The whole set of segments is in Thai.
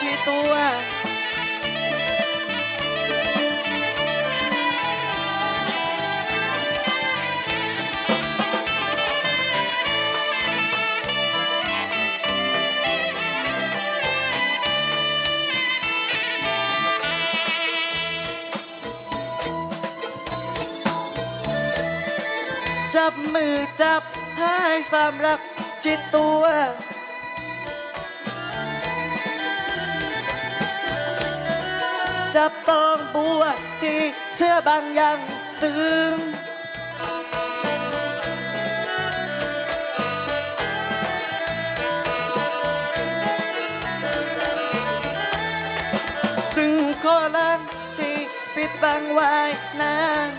ที่ตัว จับมือจับให้สามรักชิดตัว จับตองบัวที่เสื้อบางอย่างตึงตึงโคลันที่ปิดบังไว้นาน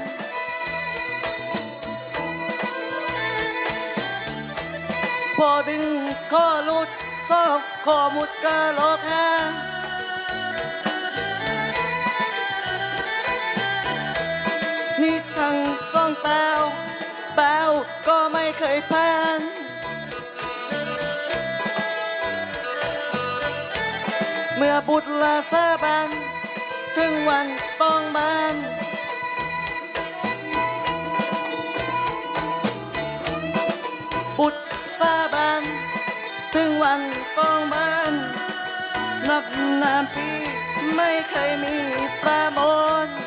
พอดึงข้อลุดซอกข้อมุดกะโลกหาง เมื่อบุตรลาสาบัน ถึงวันต้องบานบุตรสาบัน ถึงวันต้องบาน นับนานปีไม่เคยมีประมน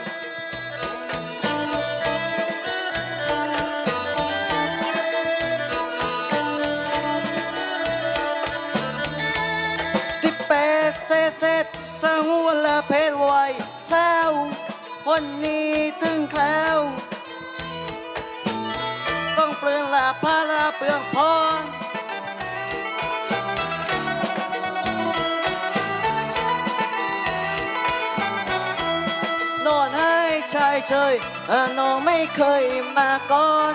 วันนี้ถึงแล้ว ต้องเปลืองละพาราเปลืองพรนอนให้ชายเชยเอ่อน้องไม่เคยมาก่อน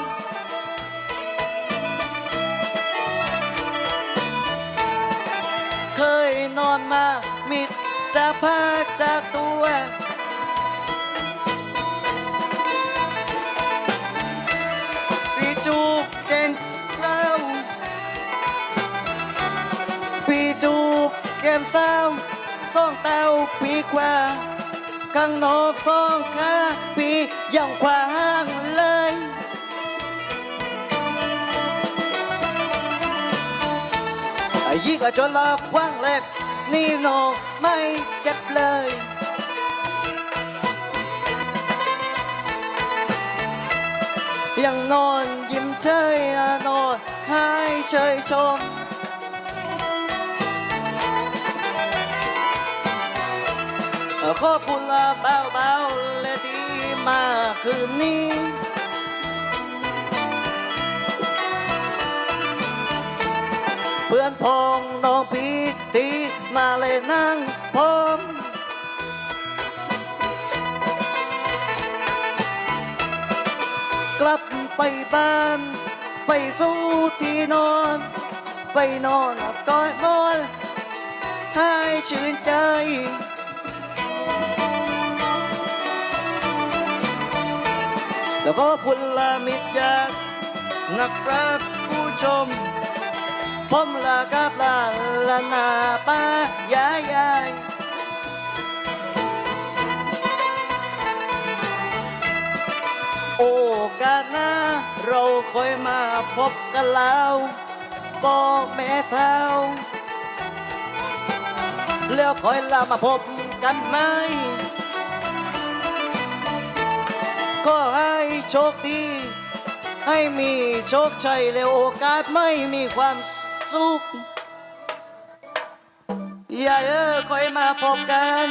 เคยนอนมามิดจะพาจากตัว มเศร้าส่องเต้าปีกว่าข้างนอกสองขาพี่ยังขวางเลยไอ้ยี่ก็จนละคว้างเล็กนี่โนไม่เจ็บเลยยังนอนยิ้มเฉยนอนให้เฉยชม ขอบคุณละเบาเบาและที่มาคืนนี้เพื่อนพองน้องพีทีมาเลยนั่งพร้อมกลับไปบ้าน ไปสู่ที่นอน ไปนอนกอดนอนให้ชื่นใจ แล้วก็พุลลามิตรจากนักราบผู้ชมผมลากับลาลานาป้ายายายโอกาสหน้าเราค่อยมาพบกันแล้วบอกแม่เท่าแล้วค่อยลามาพบกันไหม โชคดี ให้มีโชคชัยและโอกาสไม่มีความสุข อย่าเออคอยมาพบกัน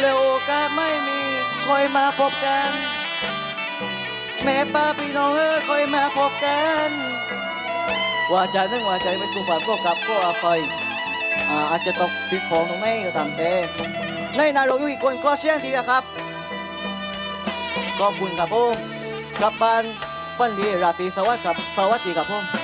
และโอกาสไม่มีคอยมาพบกัน แม่ป้าพี่น้องเออคอยมาพบกัน ว่าใจนึงว่าใจไม่ถูกปากก็กลับก็อภัย อ่าอาจจะตกผิดของตรงไหนก็ตามแต่ในนารอยู่อีกคนก็เสียงดีนะครับขอบคุณครับผมกลับบ้านฟันดีราตรีสวัสดิ์ครับสวัสดีครับผม